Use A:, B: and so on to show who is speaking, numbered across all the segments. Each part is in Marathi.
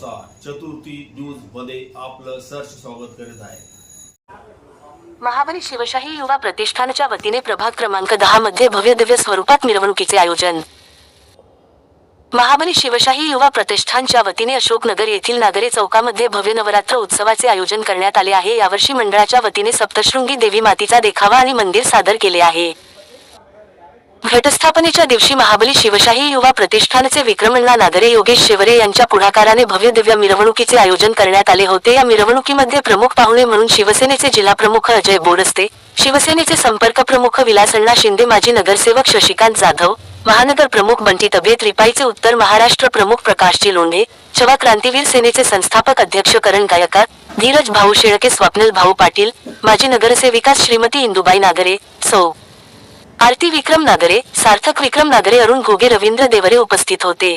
A: चतुर्थी न्यूजमध्ये आपलं सर्च स्वागत करीत आहे.
B: महाबली शिवशाही युवा प्रतिष्ठानच्या वतीने प्रभाग क्रमांक दहा मध्ये भव्य दिव्य स्वरूपात मिरवणुकीचे आयोजन. महाबली शिवशाही युवा प्रतिष्ठानच्या वतीने अशोकनगर येथील नागरे चौकामध्ये भव्य नवरात्र उत्सवाचे आयोजन करण्यात आले आहे. यावर्षी मंडळाच्या वतीने सप्तशृंगी देवी मातीचा देखावा आणि मंदिर सादर केले आहे. घटस्थापनेच्या दिवशी महाबली शिवशाही युवा प्रतिष्ठानचे विक्रमण्णा नागरे योगेश शेवरे यांच्या पुढाकाराने भव्य दिव्य मिरवणुकीचे आयोजन करण्यात आले होते. या मिरवणुकीमध्ये प्रमुख पाहुणे म्हणून शिवसेनेचे जिल्हा प्रमुख अजय बोरस्ते शिवसेनेचे संपर्क प्रमुख विलासण्णा शिंदे माजी नगरसेवक शशिकांत जाधव महानगर प्रमुख बंटी तबेत रिपाईचे उत्तर महाराष्ट्र प्रमुख प्रकाशजी लोंढे चवा क्रांतीवीर सेनेचे संस्थापक अध्यक्ष करण गायकार धीरज भाऊ शेळके स्वप्नल भाऊ पाटील माजी नगरसेविका श्रीमती इंदुबाई नागरे सौ आरती विक्रम नागरे सार्थक विक्रम नागरे अरुण घोगे रवींद्र देवरे उपस्थित होते.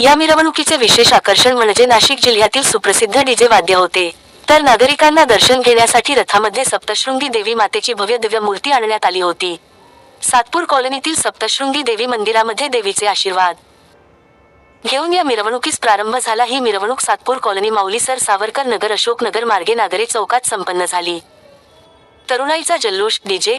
B: या मिरवणुकीचे विशेष आकर्षण म्हणजे नाशिक जिल्ह्यातील सुप्रसिद्ध डीजे वाद्य होते. तर नागरिकांना दर्शन घेण्यासाठी रथामध्ये सप्तशृंगी देवी मातेची भव्य दिव्य मूर्ती आणण्यात आली होती. सातपूर कॉलनीतील सप्तशृंगी देवी मंदिरामध्ये देवीचे आशीर्वाद. घेऊन या मिरवणुकीस प्रारंभ झाला. ही मिरवणूक सातपूर कॉलनी माऊलीसर सावरकर नगर अशोकनगर मार्गे नागरे चौकात संपन्न झाली. तरुणाईचा जल्लोष डीजे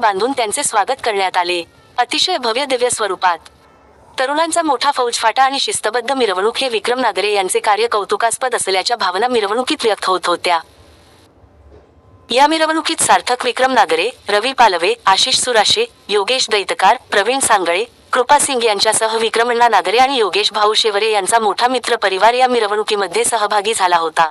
B: बांधून त्यांचे स्वागत करण्यात आले. अतिशय भव्य दिव्य स्वरूपात. तरुणांचा मोठा फौजफाटा आणि शिस्तबद्ध मिरवणूक हे विक्रम नागरे यांचे कार्य कौतुकास्पद असल्याच्या भावना मिरवणुकीत व्यक्त होत होत्या. या मिरवणुकीत सार्थक विक्रम नागरे रवी पालवे आशिष सुराशे योगेश दैतकार प्रवीण सांगळे कृपा सिंग यांच्यासह विक्रमण्णा नागरे आणि योगेश भाऊ शेवरे यांचा मोठा मित्र परिवार या मिरवणुकीमध्ये सहभागी झाला होता.